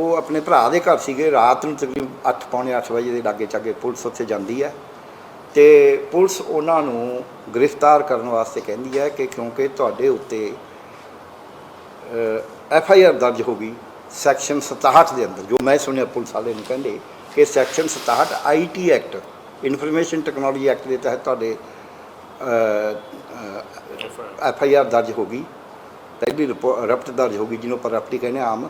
ਉਹ ਆਪਣੇ ਭਰਾ ਦੇ ਘਰ ਸੀਗੇ, ਰਾਤ ਨੂੰ ਤਕਰੀਬਨ 8 ਪੌਣੇ 8 ਵਜੇ ਦੇ ਲਾਗੇ ਚਾਗੇ ਪੁਲਿਸ ਉੱਥੇ ਜਾਂਦੀ ਹੈ ਤੇ ਪੁਲਿਸ ਉਹਨਾਂ ਨੂੰ ਗ੍ਰਿਫਤਾਰ ਕਰਨ ਵਾਸਤੇ ਕਹਿੰਦੀ ਹੈ ਕਿ ਕਿਉਂਕਿ ਤੁਹਾਡੇ ਉੱਤੇ ਐਫ ਆਈ ਆਰ ਦਰਜ ਹੋ ਗਈ ਸੈਕਸ਼ਨ 67 ਦੇ ਅੰਦਰ, ਜੋ ਮੈਂ ਸੁਣਿਆ ਪੁਲਿਸ ਵਾਲੇ ਨੂੰ ਕਹਿੰਦੇ ਕਿ section 67 I T act, information technology act ਦੇ ਤਹਿਤ ਤੁਹਾਡੇ ਐਫ ਆਈ ਆਰ ਦਰਜ ਹੋ ਗਈ, ਪਹਿਲੀ ਰਪਟ ਦਰਜ ਹੋ ਗਈ, ਜਿਹਨੂੰ ਆਪਾਂ ਰਪਟੀ ਕਹਿੰਦੇ ਹਾਂ ਆਮ।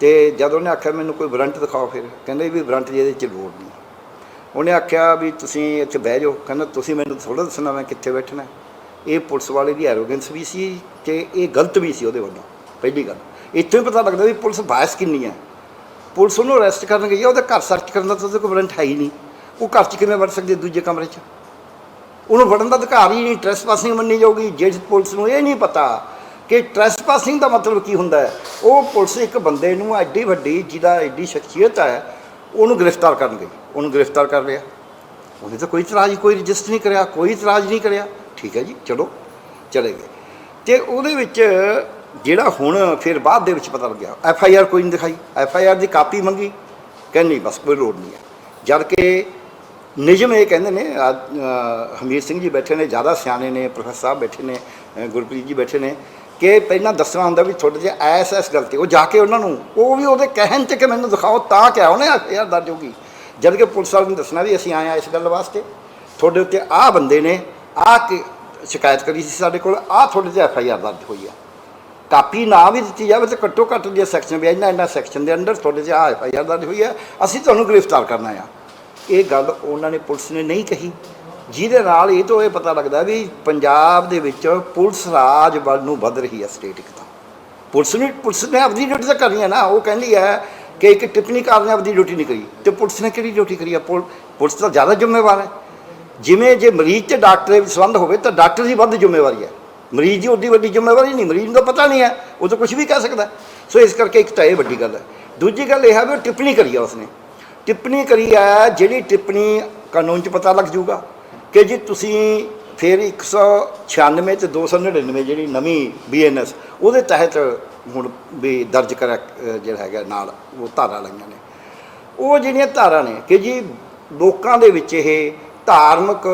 ਤੇ ਜਦ ਉਹਨੇ ਆਖਿਆ, ਮੈਨੂੰ ਕੋਈ ਵਾਰੰਟ ਦਿਖਾਓ ਫਿਰ। ਕਹਿੰਦੇ ਵੀ ਵਾਰੰਟ ਦੀ ਇਹਦੇ ਚ ਲੋੜ ਨਹੀਂ। ਉਹਨੇ ਆਖਿਆ ਵੀ ਤੁਸੀਂ ਇੱਥੇ ਬਹਿ ਜਾਓ। ਕਹਿੰਦਾ, ਤੁਸੀਂ ਮੈਨੂੰ ਥੋੜਾ ਦੱਸਣਾ ਮੈਂ ਕਿੱਥੇ ਬੈਠਣਾ ਇਹ ਪੁਲਿਸ ਵਾਲੇ ਦੀ ਐਰੋਗੈਂਸ ਵੀ ਸੀ ਤੇ ਇਹ ਗਲਤ ਵੀ ਸੀ ਉਹਦੇ ਵੱਲੋਂ, ਪਹਿਲੀ ਗੱਲ। ਇੱਥੋਂ ਹੀ ਪਤਾ ਲੱਗਦਾ ਵੀ ਪੁਲਿਸ ਬਾਇਸ ਕਿੰਨੀ ਹੈ। ਪੁਲਿਸ ਉਹਨੂੰ ਅਰੈਸਟ ਕਰਨ ਗਈ ਹੈ ਉਹਦਾ ਘਰ ਸਰਚ ਕਰਨ ਦਾ ਤਾਂ ਉਹਦੇ ਕੋਲ ਵਾਰੰਟ ਹੈ ਹੀ ਨਹੀਂ। ਉਹ ਘਰ 'ਚ ਕਿਵੇਂ ਵੜ ਸਕਦੀ ਦੂਜੇ ਕਮਰੇ 'ਚ? ਉਹਨੂੰ ਵੜਨ ਦਾ ਅਧਿਕਾਰ ਹੀ ਨਹੀਂ ਟ੍ਰੈਸਪਾਸਿੰਗ ਮੰਨੀ ਜਾਊਗੀ। ਜਿਹੜੀ ਪੁਲਿਸ ਨੂੰ ਇਹ ਨਹੀਂ ਪਤਾ ਕਿ ਟ੍ਰੈਸਪਾਸਿੰਗ ਦਾ ਮਤਲਬ ਕੀ ਹੁੰਦਾ ਹੈ? ਉਹ ਪੁਲਿਸ ਇੱਕ ਬੰਦੇ ਨੂੰ ਐਡੀ ਵੱਡੀ ਜਿਹਦਾ ਐਡੀ ਸ਼ਖਸੀਅਤ ਹੈ ਉਹਨੂੰ ਗ੍ਰਿਫਤਾਰ ਕਰਨ ਗਈ। ਉਹਨੂੰ ਗ੍ਰਿਫਤਾਰ ਕਰ ਲਿਆ। ਉਹਨੇ ਤਾਂ ਕੋਈ ਇਤਰਾਜ਼ ਕੋਈ ਰਜਿਸਟਰ ਨਹੀਂ ਕਰਿਆ ਕੋਈ ਇਤਰਾਜ਼ ਨਹੀਂ ਕਰਿਆ। ਠੀਕ ਹੈ ਜੀ ਚਲੋ ਚਲੇ ਗਏ। ਤੇ ਉਹਦੇ ਵਿੱਚ ਜਿਹੜਾ ਹੁਣ ਫਿਰ ਬਾਅਦ ਦੇ ਵਿੱਚ ਪਤਾ ਲੱਗਿਆ ਐਫ ਆਈ ਆਰ ਕੋਈ ਨਹੀਂ ਦਿਖਾਈ। ਐਫ ਆਈ ਆਰ ਦੀ ਕਾਪੀ ਮੰਗੀ ਕਹਿੰਦੀ ਬਸ ਕੋਈ ਲੋੜ ਨਹੀਂ ਹੈ। ਜਦ ਕਿ ਨਿਯਮ ਇਹ ਕਹਿੰਦੇ ਨੇ ਅੱਜ, ਹਮੀਰ ਸਿੰਘ ਜੀ ਬੈਠੇ ਨੇ ਜ਼ਿਆਦਾ ਸਿਆਣੇ ਨੇ ਪ੍ਰੋਫੈਸਰ ਸਾਹਿਬ ਬੈਠੇ ਨੇ ਗੁਰਪ੍ਰੀਤ ਜੀ ਬੈਠੇ ਨੇ। ਕਿ ਪਹਿਲਾਂ ਦੱਸਣਾ ਹੁੰਦਾ ਵੀ ਤੁਹਾਡੇ 'ਚ ਐਸ ਐਸ ਗਲਤੀ, ਉਹ ਜਾ ਕੇ ਉਹਨਾਂ ਨੂੰ, ਉਹ ਵੀ ਉਹਦੇ ਕਹਿਣ 'ਚ ਕਿ ਮੈਨੂੰ ਦਿਖਾਓ ਤਾਂ ਕਿਹਾ ਉਹਨੇ ਯਾਰ ਦਰਜ ਹੋਗੀ ਜਦ ਕਿ ਪੁਲਿਸ ਵਾਲੇ ਨੂੰ ਦੱਸਣਾ ਵੀ ਅਸੀਂ ਆਏ ਆ ਇਸ ਗੱਲ ਵਾਸਤੇ। ਤੁਹਾਡੇ ਉੱਤੇ ਆਹ ਬੰਦੇ ਨੇ ਆਹ ਕਿ ਸ਼ਿਕਾਇਤ ਕਰੀ ਸੀ ਸਾਡੇ ਕੋਲ, ਆਹ ਤੁਹਾਡੇ 'ਤੇ ਐਫ ਆਈ ਆਰ ਦਰਜ ਹੋਈ ਆ। ਕਾਪੀ ਨਾ ਵੀ ਦਿੱਤੀ ਜਾਵੇ ਤਾਂ ਘੱਟੋ ਘੱਟ ਜੇ ਸੈਕਸ਼ਨ ਵੀ ਇੰਨਾ ਇੰਨਾ ਸੈਕਸ਼ਨ ਦੇ ਅੰਦਰ ਤੁਹਾਡੇ 'ਤੇ ਆਹ ਐਫ ਆਈ ਆਰ ਦਰਜ ਹੋਈ ਆ, ਅਸੀਂ ਤੁਹਾਨੂੰ ਗ੍ਰਿਫਤਾਰ ਕਰਨਾ ਆ। ਇਹ ਗੱਲ ਉਹਨਾਂ ਨੇ ਪੁਲਿਸ ਨੇ ਨਹੀਂ ਕਹੀ। ਜਿਹਦੇ ਨਾਲ ਇਹ ਤੋਂ ਇਹ ਪਤਾ ਲੱਗਦਾ ਵੀ ਪੰਜਾਬ ਦੇ ਵਿੱਚ ਪੁਲਿਸ ਰਾਜ ਵੱਲ ਨੂੰ ਵੱਧ ਰਹੀ ਹੈ ਸਟੇਟ ਇੱਕ ਤਾਂ ਪੁਲਿਸ ਨੇ ਪੁਲਿਸ ਨੇ ਆਪਣੀ ਡਿਊਟੀ ਤਾਂ ਕਰਨੀ ਹੈ ਨਾ, ਉਹ ਕਹਿੰਦੀ ਹੈ ਕਿ ਇੱਕ ਟਿੱਪਣੀਕਾਰ ਨੇ ਆਪਣੀ ਡਿਊਟੀ ਨਹੀਂ ਕਰੀ। ਤੇ ਪੁਲਿਸ ਨੇ ਕਿਹੜੀ ਡਿਊਟੀ ਕਰੀ ਹੈ? ਪੁਲ- ਪੁਲਿਸ ਤਾਂ ਜ਼ਿਆਦਾ ਜ਼ਿੰਮੇਵਾਰ ਹੈ। ਜਿਵੇਂ ਜੇ ਮਰੀਜ਼ ਤੇ ਡਾਕਟਰ ਦੇ ਸੰਬੰਧ ਹੋਵੇ ਤਾਂ ਡਾਕਟਰ ਦੀ ਵੱਧ ਜ਼ਿੰਮੇਵਾਰੀ ਹੈ। ਮਰੀਜ਼ ਦੀ ਉੱਡੀ ਵੱਡੀ ਜ਼ਿੰਮੇਵਾਰੀ ਨਹੀਂ, ਮਰੀਜ਼ ਨੂੰ ਤਾਂ ਪਤਾ ਨਹੀਂ ਹੈ, ਉਹ ਤਾਂ ਕੁਝ ਵੀ ਕਹਿ ਸਕਦਾ। ਸੋ ਇਸ ਕਰਕੇ ਇੱਕ ਤਾਂ ਇਹ ਵੱਡੀ ਗੱਲ ਹੈ। ਦੂਜੀ ਗੱਲ ਇਹ ਹੈ ਵੀ ਉਹ ਟਿੱਪਣੀ ਕਰੀ ਹੈ ਉਸਨੇ। ਟਿੱਪਣੀ ਕਰੀ ਹੈ, ਜਿਹੜੀ ਟਿੱਪਣੀ ਕਾਨੂੰਨ 'ਚ ਪਤਾ ਲੱਗ ਜਾਊਗਾ। ਕਿ ਜੀ ਤੁਸੀਂ ਫਿਰ 196 ਤੇ 299 ਜਿਹੜੀ ਨਵੀਂ ਬੀਐਨਐਸ ਉਹਦੇ ਤਹਿਤ ਹੁਣ ਵੀ ਦਰਜ ਕਰ ਜਿਹੜਾ ਹੈਗਾ ਨਾਲ, ਉਹ ਧਾਰਾ ਲਾਈਆਂ ਨੇ। ਉਹ ਜਿਹੜੀਆਂ ਧਾਰਾ ਨੇ ਕਿ ਜੀ ਲੋਕਾਂ ਦੇ ਵਿੱਚ ਇਹ ਧਾਰਮਿਕ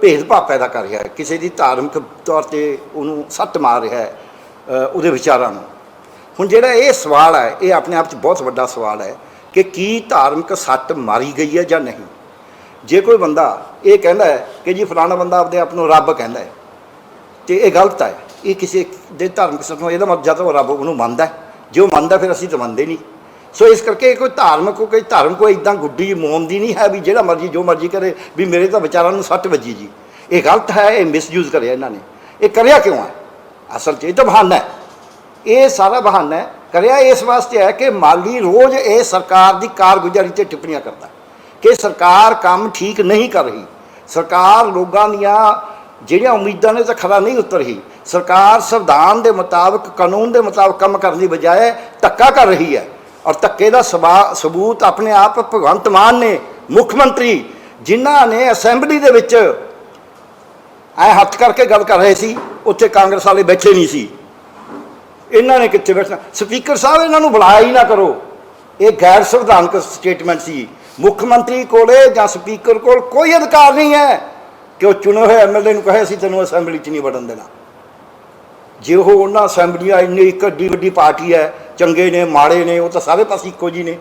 ਭੇਦਭਾਵ ਪੈਦਾ ਕਰ ਰਿਹਾ ਹੈ। ਕਿਸੇ ਦੀ ਧਾਰਮਿਕ ਤੌਰ ਤੇ ਉਹਨੂੰ ਸੱਟ ਮਾਰ ਰਿਹਾ ਹੈ ਉਹਦੇ ਵਿਚਾਰਾਂ ਨੂੰ। ਹੁਣ ਜਿਹੜਾ ਇਹ ਸਵਾਲ ਹੈ, ਇਹ ਆਪਣੇ ਆਪ 'ਚ ਬਹੁਤ ਵੱਡਾ ਸਵਾਲ ਹੈ ਕਿ ਕੀ ਧਾਰਮਿਕ ਸੱਟ ਮਾਰੀ ਗਈ ਹੈ ਜਾਂ ਨਹੀਂ? ਜੇ ਕੋਈ ਬੰਦਾ ਇਹ ਕਹਿੰਦਾ ਹੈ ਕਿ ਜੀ ਫਲਾਣਾ ਬੰਦਾ ਆਪਦੇ ਆਪ ਨੂੰ ਰੱਬ ਕਹਿੰਦਾ ਹੈ, ਤੇ ਇਹ ਗਲਤ ਹੈ। ਇਹ ਕਿਸੇ ਦੇ ਧਾਰਮਿਕ ਸੱਟ ਨੂੰ ਇਹਦਾ ਮਤਲਬ ਜਾਂ ਉਹ ਰੱਬ ਉਹਨੂੰ ਮੰਨਦਾ ਜੇ ਉਹ ਮੰਨਦਾ ਫਿਰ ਅਸੀਂ ਤਾਂ ਮੰਨਦੇ ਨਹੀਂ। ਸੋ ਇਸ ਕਰਕੇ ਇਹ ਕੋਈ ਧਾਰਮਿਕ ਕੋਈ ਧਰਮ ਕੋਈ ਇਦਾਂ ਗੁੱਡੀ ਮੋਮ ਦੀ ਨਹੀਂ ਹੈ ਵੀ ਜਿਹੜਾ ਮਰਜ਼ੀ ਜੋ ਮਰਜ਼ੀ ਕਰੇ ਵੀ ਮੇਰੇ ਤਾਂ ਵਿਚਾਰਾਂ ਨੂੰ ਸੱਟ ਵੱਜੀ ਜੀ। ਇਹ ਗਲਤ ਹੈ, ਇਹ ਮਿਸਯੂਜ਼ ਕਰਿਆ ਇਹਨਾਂ ਨੇ। ਇਹ ਕਰਿਆ ਕਿਉਂ ਹੈ? ਅਸਲ 'ਚ ਇਹ ਤਾਂ ਬਹਾਨਾ ਹੈ। ਇਹ ਸਾਰਾ ਬਹਾਨਾ ਹੈ। ਕਰਿਆ ਇਸ ਵਾਸਤੇ ਹੈ ਕਿ ਮਾਲੀ ਰੋਜ਼ ਇਹ ਸਰਕਾਰ ਦੀ ਕਾਰਗੁਜ਼ਾਰੀ ਤੇ ਟਿੱਪਣੀਆਂ ਕਰਦਾ ਕਿ ਸਰਕਾਰ ਕੰਮ ਠੀਕ ਨਹੀਂ ਕਰ ਰਹੀ। ਸਰਕਾਰ ਲੋਕਾਂ ਦੀਆਂ ਜਿਹੜੀਆਂ ਉਮੀਦਾਂ ਨੇ ਤਾਂ ਖਰਾ ਨਹੀਂ ਉਤਰ ਰਹੀ। ਸਰਕਾਰ ਸੰਵਿਧਾਨ ਦੇ ਮੁਤਾਬਕ, ਕਾਨੂੰਨ ਦੇ ਮੁਤਾਬਕ ਕੰਮ ਕਰਨ ਦੀ ਬਜਾਏ ਧੱਕਾ ਕਰ ਰਹੀ ਹੈ। ਔਰ ਧੱਕੇ ਦਾ ਸਬਾ- ਸਬੂਤ ਆਪਣੇ ਆਪ ਭਗਵੰਤ ਮਾਨ ਨੇ, ਮੁੱਖ ਮੰਤਰੀ, ਜਿਨ੍ਹਾਂ ਨੇ ਅਸੈਂਬਲੀ ਦੇ ਵਿੱਚ ਐ ਹੱਥ ਕਰਕੇ ਗੱਲ ਕਰ ਰਹੇ ਸੀ, ਉੱਥੇ ਕਾਂਗਰਸ ਵਾਲੇ ਬੈਠੇ ਨਹੀਂ ਸੀ। ਇਹਨਾਂ ਨੇ ਕਿੱਥੇ ਬੈਠਣਾ? ਸਪੀਕਰ ਸਾਹਿਬ ਇਹਨਾਂ ਨੂੰ ਬੁਲਾਇਆ ਹੀ ਨਾ ਕਰੋ। ਇਹ ਗੈਰ ਸੰਵਿਧਾਨਕ ਸਟੇਟਮੈਂਟ ਸੀ। ਮੁੱਖ ਮੰਤਰੀ ਕੋਲੇ ਜਾਂ ਸਪੀਕਰ ਕੋਲ ਕੋਈ ਅਧਿਕਾਰ ਨਹੀਂ ਹੈ ਕਿ ਉਹ ਚੁਣੇ ਹੋਏ ਐਮਐਲਏ ਨੂੰ ਕਹੇ, ਅਸੀਂ ਤੈਨੂੰ ਅਸੈਂਬਲੀ 'ਚ ਨਹੀਂ ਵੜਨ ਦੇਣਾ। ਜੇ ਉਹ ਉਹਨਾਂ ਅਸੈਂਬਲੀਆਂ ਇੰਨੀ ਇੱਕ ਏਡੀ ਵੱਡੀ ਪਾਰਟੀ ਹੈ, ਚੰਗੇ ਨੇ, ਮਾੜੇ ਨੇ, ਉਹ ਤਾਂ ਸਾਰੇ ਪਾਸੇ ਇੱਕੋ ਜੀ ਨੇ।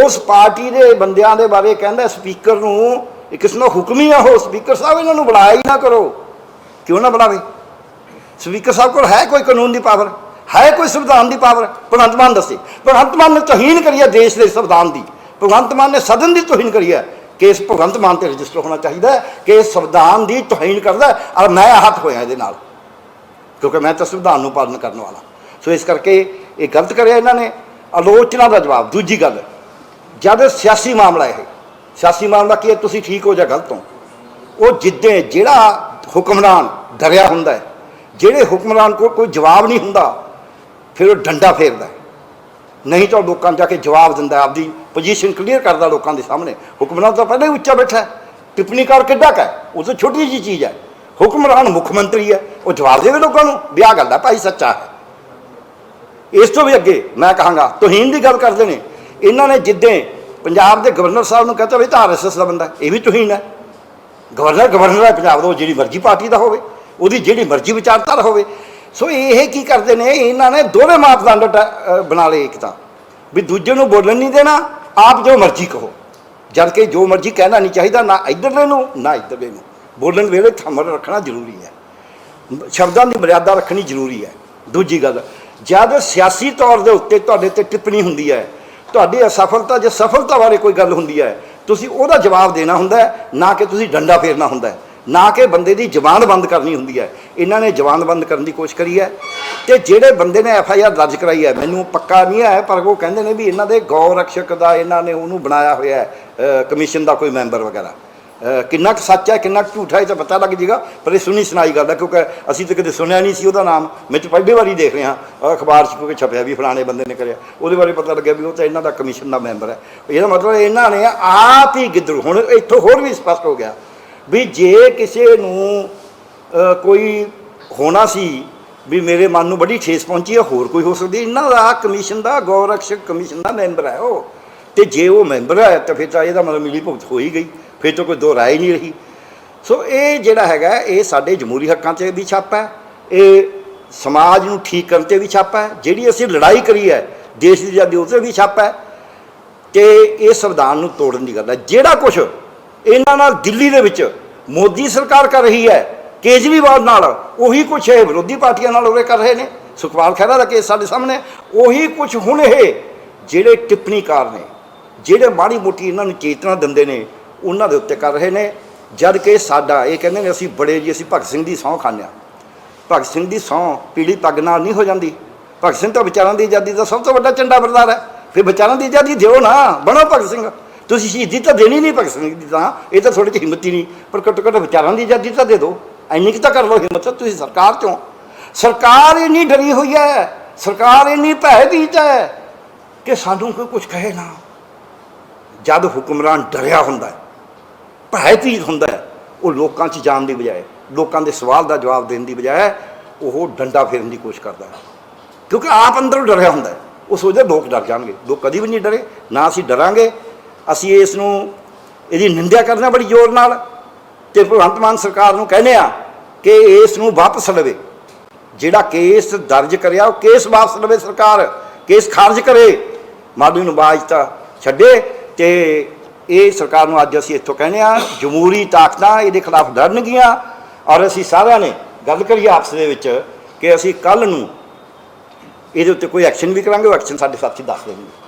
ਉਸ ਪਾਰਟੀ ਦੇ ਬੰਦਿਆਂ ਦੇ ਬਾਰੇ ਕਹਿੰਦਾ ਸਪੀਕਰ ਨੂੰ ਇਹ ਕਿਸ ਨੂੰ ਹੁਕਮ ਹੀ ਆ ਉਹ, ਸਪੀਕਰ ਸਾਹਿਬ ਇਹਨਾਂ ਨੂੰ ਬੁਲਾਇਆ ਹੀ ਨਾ ਕਰੋ। ਕਿਉਂ ਨਾ ਬੁਲਾਵੇ? ਸਪੀਕਰ ਸਾਹਿਬ ਕੋਲ ਹੈ ਕੋਈ ਕਾਨੂੰਨ ਦੀ ਪਾਵਰ? ਹੈ ਕੋਈ ਸੰਵਿਧਾਨ ਦੀ ਪਾਵਰ? ਭਗਵੰਤ ਮਾਨ ਦੱਸੇ। ਭਗਵੰਤ ਮਾਨ ਨੇ ਤਹੀਨ ਕਰੀ ਦੇਸ਼ ਦੇ ਸੰਵਿਧਾਨ ਦੀ। ਭਗਵੰਤ ਮਾਨ ਨੇ ਸਦਨ ਦੀ ਤੋਹੀਨ ਕਰੀ ਹੈ ਕਿ ਇਸ ਭਗਵੰਤ ਮਾਨ ਤੇ ਰਜਿਸਟਰ ਹੋਣਾ ਚਾਹੀਦਾ ਕਿ ਇਹ ਸੰਵਿਧਾਨ ਦੀ ਤੋਹੀਨ ਕਰਦਾ ਔਰ ਮੈਂ ਹੱਥ ਹੋਇਆ ਇਹਦੇ ਨਾਲ, ਕਿਉਂਕਿ ਮੈਂ ਤਾਂ ਸੰਵਿਧਾਨ ਨੂੰ ਪਾਲਣ ਕਰਨ ਵਾਲਾ। ਸੋ ਇਸ ਕਰਕੇ ਇਹ ਗਲਤ ਕਰਿਆ ਇਹਨਾਂ ਨੇ। ਆਲੋਚਨਾ ਦਾ ਜਵਾਬ, ਦੂਜੀ ਗੱਲ, ਜਦ ਸਿਆਸੀ ਮਾਮਲਾ ਇਹ, ਸਿਆਸੀ ਮਾਮਲਾ ਕੀ ਹੈ? ਤੁਸੀਂ ਠੀਕ ਹੋ ਜਾਂ ਗਲਤ ਹੋ? ਉਹ ਜਿੱਦੇ ਜਿਹੜਾ ਹੁਕਮਰਾਨ ਡਰਿਆ ਹੁੰਦਾ ਹੈ, ਜਿਹੜੇ ਹੁਕਮਰਾਨ ਕੋਲ ਕੋਈ ਜਵਾਬ ਨਹੀਂ ਹੁੰਦਾ, ਫਿਰ ਉਹ ਡੰਡਾ ਫੇਰਦਾ ਨਹੀਂ ਤਾਂ ਉਹ ਲੋਕਾਂ ਜਾ ਕੇ ਜਵਾਬ ਦਿੰਦਾ ਆਪਦੀ ਪੋਜੀਸ਼ਨ ਕਲੀਅਰ ਕਰਦਾ ਲੋਕਾਂ ਦੇ ਸਾਹਮਣੇ। ਹੁਕਮਰਾਨ ਤਾਂ ਪਹਿਲਾਂ ਹੀ ਉੱਚਾ ਬੈਠਾ ਹੈ। ਟਿੱਪਣੀਕਾਰ ਕਿੱਡਾ ਕੁ ਉਹ ਤਾਂ ਛੋਟੀ ਜਿਹੀ ਚੀਜ਼ ਹੈ। ਹੁਕਮਰਾਨ ਮੁੱਖ ਮੰਤਰੀ ਹੈ। ਉਹ ਜਵਾਬ ਦੇਵੇ ਲੋਕਾਂ ਨੂੰ ਵੀ ਆਹ ਗੱਲ ਹੈ ਭਾਈ ਸੱਚਾ ਹੈ। ਇਸ ਤੋਂ ਵੀ ਅੱਗੇ ਮੈਂ ਕਹਾਂਗਾ, ਤੋਹੀਨ ਦੀ ਗੱਲ ਕਰਦੇ ਨੇ। ਇਹਨਾਂ ਨੇ ਜਿੱਦਾਂ ਪੰਜਾਬ ਦੇ ਗਵਰਨਰ ਸਾਹਿਬ ਨੂੰ ਕਹਤਾ ਵੀ ਤਾਂ ਆਰਐਸਐਸ ਦਾ ਬੰਦਾ ਇਹ ਵੀ ਤੋਹੀਨ ਹੈ। ਗਵਰਨਰ ਗਵਰਨਰ ਹੈ ਪੰਜਾਬ ਦਾ ਜਿਹੜੀ ਮਰਜ਼ੀ ਪਾਰਟੀ ਦਾ ਹੋਵੇ, ਉਹਦੀ ਜਿਹੜੀ ਮਰਜ਼ੀ ਵਿਚਾਰਧਾਰਾ ਹੋਵੇ। ਸੋ ਇਹ ਕੀ ਕਰਦੇ ਨੇ, ਇਹਨਾਂ ਨੇ ਦੋਵੇਂ ਮਾਪਦੰਡ ਟ- ਬਣਾ ਲਏ ਇੱਕ ਤਾਂ। ਵੀ ਦੂਜੇ ਨੂੰ ਬੋਲਣ ਨਹੀਂ ਦੇਣਾ ਆਪ ਜੋ ਮਰਜ਼ੀ ਕਹੋ। ਜਦ ਕਿ ਜੋ ਮਰਜ਼ੀ ਕਹਿਣਾ ਨਹੀਂ ਚਾਹੀਦਾ, ਨਾ ਇੱਧਰਲੇ ਨੂੰ, ਨਾ ਇੱਧਰਲੇ ਨੂੰ। ਬੋਲਣ ਵੇਲੇ ਥੰਮਰ ਰੱਖਣਾ ਜ਼ਰੂਰੀ ਹੈ। ਸ਼ਬਦਾਂ ਦੀ ਮਰਿਆਦਾ ਰੱਖਣੀ ਜ਼ਰੂਰੀ ਹੈ। ਦੂਜੀ ਗੱਲ, ਜਦ ਸਿਆਸੀ ਤੌਰ ਦੇ ਉੱਤੇ ਤੁਹਾਡੇ ਤੇ ਟਿੱਪਣੀ ਹੁੰਦੀ ਹੈ, ਤੁਹਾਡੀ ਅਸਫਲਤਾ ਜਾਂ ਸਫਲਤਾ ਬਾਰੇ ਕੋਈ ਗੱਲ ਹੁੰਦੀ ਹੈ, ਤੁਸੀਂ ਉਹਦਾ ਜਵਾਬ ਦੇਣਾ ਹੁੰਦਾ ਨਾ ਕਿ ਤੁਸੀਂ ਡੰਡਾ ਫੇਰਨਾ ਹੁੰਦਾ ਹੈ। ਨਾ ਕਿ ਬੰਦੇ ਦੀ ਜ਼ਬਾਨ ਬੰਦ ਕਰਨੀ ਹੁੰਦੀ ਹੈ। ਇਹਨਾਂ ਨੇ ਜ਼ਬਾਨ ਬੰਦ ਕਰਨ ਦੀ ਕੋਸ਼ਿਸ਼ ਕਰੀ ਹੈ ਤੇ ਜਿਹੜੇ ਬੰਦੇ ਨੇ ਐਫ ਆਈ ਆਰ ਦਰਜ ਕਰਾਈ ਹੈ, ਮੈਨੂੰ ਪੱਕਾ ਨਹੀਂ ਹੈ, ਪਰ ਉਹ ਕਹਿੰਦੇ ਨੇ ਵੀ ਇਹਨਾਂ ਦੇ ਗੌ ਰਕਸ਼ਕ ਦਾ ਇਹਨਾਂ ਨੇ ਉਹਨੂੰ ਬਣਾਇਆ ਹੋਇਆ ਹੈ ਕਮਿਸ਼ਨ ਦਾ ਕੋਈ ਮੈਂਬਰ ਵਗੈਰਾ। ਕਿੰਨਾ ਕੁ ਸੱਚ ਹੈ, ਕਿੰਨਾ ਕੁ ਝੂਠ ਹੈ, ਇਹ ਤਾਂ ਪਤਾ ਲੱਗ ਜੇਗਾ, ਪਰ ਇਹ ਸੁਣੀ ਸੁਣਾਈ ਗੱਲ ਹੈ, ਕਿਉਂਕਿ ਅਸੀਂ ਤਾਂ ਕਦੇ ਸੁਣਿਆ ਨਹੀਂ ਸੀ ਉਹਦਾ ਨਾਮ। ਮੈਂ ਤਾਂ ਪਹਿਲੀ ਵਾਰੀ ਦੇਖ ਰਿਹਾ, ਅਖਬਾਰ 'ਚ ਕਿਉਂਕਿ ਛਪਿਆ ਵੀ ਫਲਾਣੇ ਬੰਦੇ ਨੇ ਕਰਿਆ। ਉਹਦੇ ਬਾਰੇ ਪਤਾ ਲੱਗਿਆ ਵੀ ਉਹ ਤਾਂ ਇਹਨਾਂ ਦਾ ਕਮਿਸ਼ਨ ਦਾ ਮੈਂਬਰ ਹੈ। ਇਹਦਾ ਮਤਲਬ ਇਹਨਾਂ ਨੇ ਆਪ ਹੀ ਗਿੱਦੜੂ, ਹੁਣ ਇੱਥੋਂ ਹੋਰ ਵੀ ਸਪਸ਼ਟ ਹੋ ਗਿਆ। ਵੀ ਜੇ ਕਿਸੇ ਨੂੰ ਕੋਈ ਹੋਣਾ ਸੀ ਵੀ ਮੇਰੇ ਮਨ ਨੂੰ ਬੜੀ ਠੇਸ ਪਹੁੰਚੀ ਹੈ, ਹੋਰ ਕੋਈ ਹੋ ਸਕਦੀ ਇਹਨਾਂ ਦਾ ਕਮਿਸ਼ਨ ਦਾ, ਗੌਰਕਸ਼ਕ ਕਮਿਸ਼ਨ ਦਾ ਮੈਂਬਰ ਹੈ ਉਹ। ਤੇ ਜੇ ਉਹ ਮੈਂਬਰ ਹੈ, ਤਾਂ ਫਿਰ ਤਾਂ ਇਹਦਾ ਮਤਲਬ ਮਿਲੀ ਭੁਗਤ ਹੋ ਹੀ ਗਈ। ਫਿਰ ਤਾਂ ਕੋਈ ਦੋ ਰਾਏ ਨਹੀਂ ਰਹੀ। ਸੋ ਇਹ ਜਿਹੜਾ ਹੈਗਾ, ਇਹ ਸਾਡੇ ਜਮਹੂਰੀ ਹੱਕਾਂ 'ਤੇ ਵੀ ਛਾਪਾ ਹੈ। ਇਹ ਸਮਾਜ ਨੂੰ ਠੀਕ ਕਰਨ 'ਤੇ ਵੀ ਛਾਪਾ ਹੈ। ਜਿਹੜੀ ਅਸੀਂ ਲੜਾਈ ਕਰੀ ਹੈ, ਦੇਸ਼ ਦੀ ਆਜ਼ਾਦੀ ਉਹ 'ਤੇ ਵੀ ਛਾਪਾ ਹੈ। ਤੇ ਇਹ ਸੰਵਿਧਾਨ ਨੂੰ ਤੋੜਨ ਦੀ ਗੱਲ ਹੈ। ਜਿਹੜਾ ਕੁਝ ਇਹਨਾਂ ਨਾਲ ਦਿੱਲੀ ਦੇ ਵਿੱਚ ਮੋਦੀ ਸਰਕਾਰ ਕਰ ਰਹੀ ਹੈ, ਕੇਜਰੀਵਾਲ ਨਾਲ ਉਹੀ ਕੁਝ ਇਹ ਵਿਰੋਧੀ ਪਾਰਟੀਆਂ ਨਾਲ ਉਰੇ ਕਰ ਰਹੇ ਨੇ, ਸੁਖਪਾਲ ਖਹਿਰਾ ਦਾ ਕੇਸ ਸਾਡੇ ਸਾਹਮਣੇ, ਉਹੀ ਕੁਝ ਹੁਣ ਇਹ ਜਿਹੜੇ ਟਿੱਪਣੀਕਾਰ ਨੇ, ਜਿਹੜੇ ਮਾੜੀ ਮੋਟੀ ਇਹਨਾਂ ਨੂੰ ਚੇਤਨਾ ਦਿੰਦੇ ਨੇ, ਉਹਨਾਂ ਦੇ ਉੱਤੇ ਕਰ ਰਹੇ ਨੇ, ਜਦ ਕਿ ਸਾਡਾ ਇਹ ਕਹਿੰਦੇ ਨੇ ਅਸੀਂ ਬੜੇ ਜੀ, ਅਸੀਂ ਭਗਤ ਸਿੰਘ ਦੀ ਸਹੁੰ ਖਾਂਦੇ ਹਾਂ। ਭਗਤ ਸਿੰਘ ਦੀ ਸਹੁੰ ਪੀੜੀ ਪੱਗ ਨਾਲ ਨਹੀਂ ਹੋ ਜਾਂਦੀ। ਭਗਤ ਸਿੰਘ ਤਾਂ ਵਿਚਾਰਾਂ ਦੀ ਆਜ਼ਾਦੀ ਦਾ ਸਭ ਤੋਂ ਵੱਡਾ ਝੰਡਾ ਬਰਦਾਰ ਹੈ। ਫਿਰ ਵਿਚਾਰਾਂ ਦੀ ਆਜ਼ਾਦੀ ਦਿਓ ਨਾ, ਬਣੋ ਭਗਤ ਸਿੰਘ। ਤੁਸੀਂ ਸ਼ਹੀਦੀ ਤਾਂ ਦੇਣੀ ਨਹੀਂ ਭਗਤ ਸਿੰਘ ਦੀ ਤਾਂ, ਇਹ ਤਾਂ ਥੋੜੀ ਜਿਹੀ ਹਿੰਮਤ ਹੀ ਨਹੀਂ। ਪਰ ਘੱਟੋ ਘੱਟ ਵਿਚਾਰਾਂ ਦੀ ਆਜ਼ਾਦੀ ਤਾਂ ਦੇ ਦਿਓ। ਇੰਨੀ ਕੁ ਤਾਂ ਕਰ ਲਓ ਹਿੰਮਤ, ਤੁਸੀਂ ਸਰਕਾਰ ਚੋਂ। ਸਰਕਾਰ ਇੰਨੀ ਡਰੀ ਹੋਈ ਹੈ ਸਰਕਾਰ ਇੰਨੀ ਭੈਭੀਤ ਹੈ ਕਿ ਸਾਨੂੰ ਕੋਈ ਕੁਝ ਕਹੇ ਨਾ। ਜਦ ਹੁਕਮਰਾਨ ਡਰਿਆ ਹੁੰਦਾ ਹੈ ਭੈਭੀਤ ਹੁੰਦਾ ਹੈ ਉਹ ਲੋਕਾਂ 'ਚ ਜਾਣ ਦੀ ਬਜਾਏ, ਲੋਕਾਂ ਦੇ ਸਵਾਲ ਦਾ ਜਵਾਬ ਦੇਣ ਦੀ ਬਜਾਏ ਉਹ ਡੰਡਾ ਫੇਰਨ ਦੀ ਕੋਸ਼ਿਸ਼ ਕਰਦਾ ਹੈ ਕਿਉਂਕਿ ਆਪ ਅੰਦਰੋਂ ਡਰਿਆ ਹੁੰਦਾ ਉਹ ਸੋਚਦਾ ਲੋਕ ਡਰ ਜਾਣਗੇ। ਲੋਕ ਕਦੀ ਵੀ ਨਹੀਂ ਡਰੇ, ਨਾ ਅਸੀਂ ਡਰਾਂਗੇ। ਅਸੀਂ ਇਸ ਨੂੰ ਇਹਦੀ ਨਿੰਦਿਆ ਕਰਨਾ ਬੜੀ ਜ਼ੋਰ ਨਾਲ ਤੇ ਭਗਵੰਤ ਮਾਨ ਸਰਕਾਰ ਨੂੰ ਕਹਿੰਦੇ ਆ ਕਿ ਇਸ ਨੂੰ ਵਾਪਸ ਲਵੇ। ਜਿਹੜਾ ਕੇਸ ਦਰਜ ਕਰਿਆ, ਉਹ ਕੇਸ ਵਾਪਸ ਲਵੇ ਸਰਕਾਰ, ਕੇਸ ਖਾਰਜ ਕਰੇ। ਮਾਧੂ ਨਵਾਜ਼ ਤਾਂ ਛੱਡੇ ਤੇ ਇਹ ਸਰਕਾਰ ਨੂੰ ਅੱਜ ਅਸੀਂ ਇੱਥੋਂ ਕਹਿੰਦੇ ਆ, ਜਮਹੂਰੀ ਤਾਕਤਾਂ ਇਹਦੇ ਖਿਲਾਫ ਲੜਨਗੀਆਂ ਔਰ ਅਸੀਂ ਸਾਰਿਆਂ ਨੇ ਗੱਲ ਕਰੀਏ ਆਪਸ ਦੇ ਵਿੱਚ ਕਿ ਅਸੀਂ ਕੱਲ ਨੂੰ ਇਹਦੇ ਉੱਤੇ ਕੋਈ ਐਕਸ਼ਨ ਵੀ ਕਰਾਂਗੇ, ਉਹ ਐਕਸ਼ਨ ਸਾਡੇ ਸਾਥੀ ਦੱਸ ਦੇਣਗੇ।